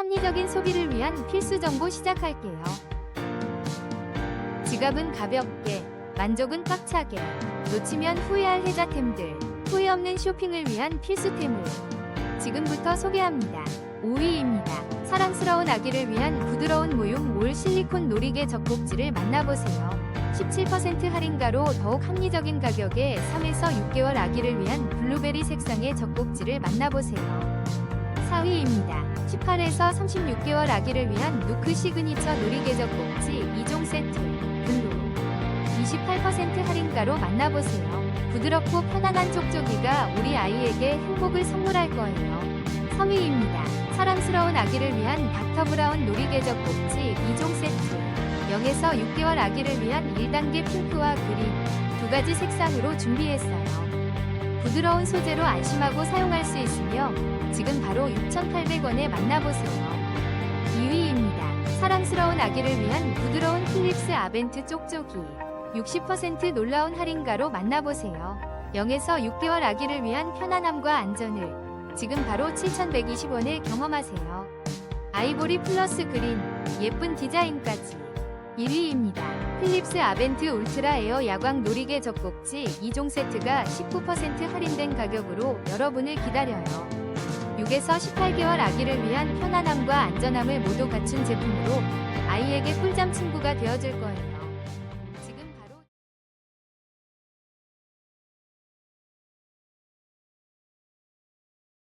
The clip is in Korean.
합리적인 소비를 위한 필수 정보 시작할게요. 지갑은 가볍게, 만족은 꽉차게, 놓치면 후회할 혜자템들, 후회 없는 쇼핑을 위한 필수템을 지금부터 소개합니다. 5위입니다. 사랑스러운 아기를 위한 부드러운 모용 올 실리콘 놀이개 젖꼭지를 만나보세요. 17% 할인가로 더욱 합리적인 가격에 3에서 6개월 아기를 위한 블루베리 색상의 젖꼭지를 만나보세요. 4위입니다. 18에서 36개월 아기를 위한 누크 시그니처 놀이개 젖꼭지 2종 세트 블루 28% 할인가로 만나보세요. 부드럽고 편안한 촉촉이가 우리 아이에게 행복을 선물할 거예요. 3위입니다. 사랑스러운 아기를 위한 닥터 브라운 놀이개 젖꼭지 2종 세트 0에서 6개월 아기를 위한 1단계 핑크와 그린 두 가지 색상으로 준비했어요. 부드러운 소재로 안심하고 사용할 수 있으며 지금 바로 6,800원에 만나보세요. 2위입니다. 사랑스러운 아기를 위한 부드러운 필립스 아벤트 쪽쪽이 60% 놀라운 할인가로 만나보세요. 0에서 6개월 아기를 위한 편안함과 안전을 지금 바로 7,120원에 경험하세요. 아이보리 플러스 그린 예쁜 디자인까지 1위입니다. 필립스 아벤트 울트라 에어 야광 놀이개 젖꼭지 2종 세트가 19% 할인된 가격으로 여러분을 기다려요. 6에서 18개월 아기를 위한 편안함과 안전함을 모두 갖춘 제품으로 아이에게 꿀잠 친구가 되어줄 거예요.